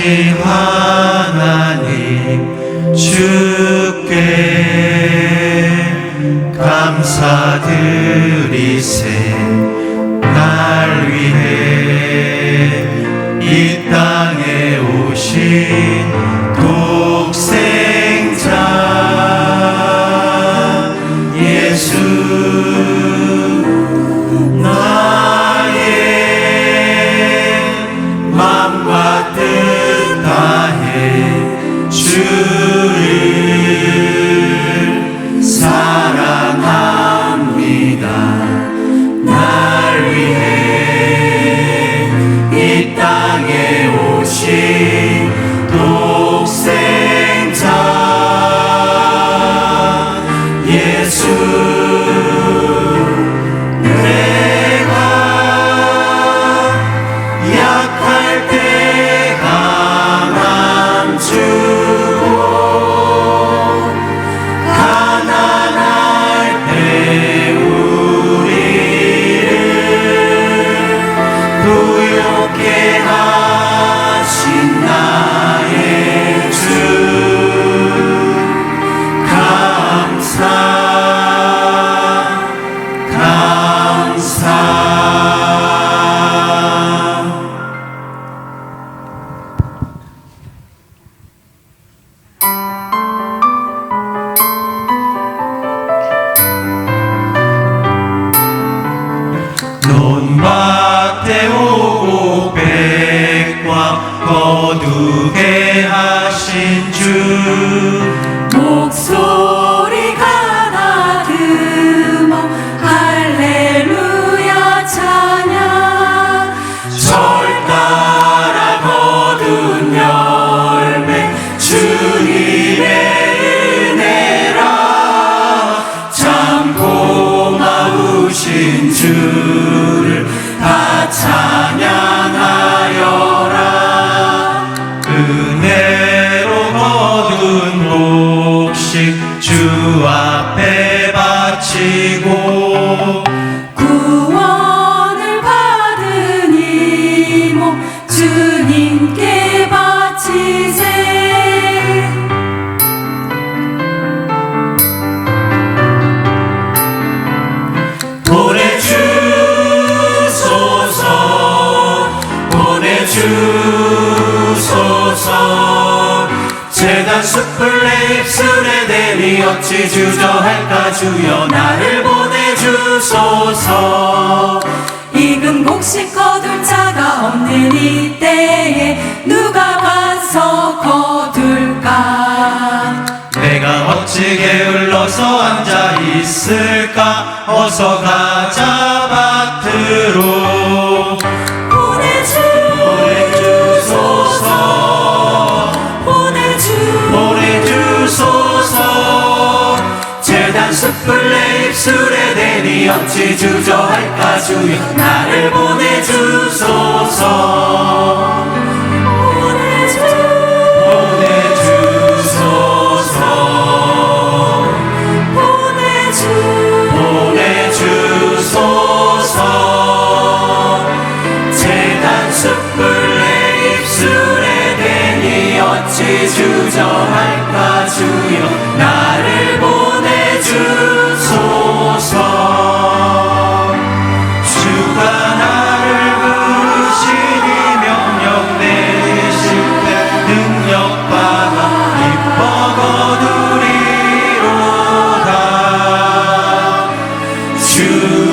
크신 하나님 주께 감사드리세. 날 위해 이 땅에 오신 예수 주 목소리가 나듬어 할렐루야 찬양. 절 따라 거둔 열매 주님의 은혜라. 참 고마우신 주 주소서. 재단 숯불 내 입술에 대니 어찌 주저할까 주여 나를 보내주소서. 익은 곡식 거둘 자가 없는 이때에 누가 가서 거둘까? 내가 어찌 게을러서 앉아 있을까? 어서 가자 밭으로 숯불레 입술에 대니 어찌 주저할까 주여 나를 보내주소서. 보내주, 소서. 보내주, 소서. 재단 숯불레 입술에 대니 어찌 주저할까 주여 나 true.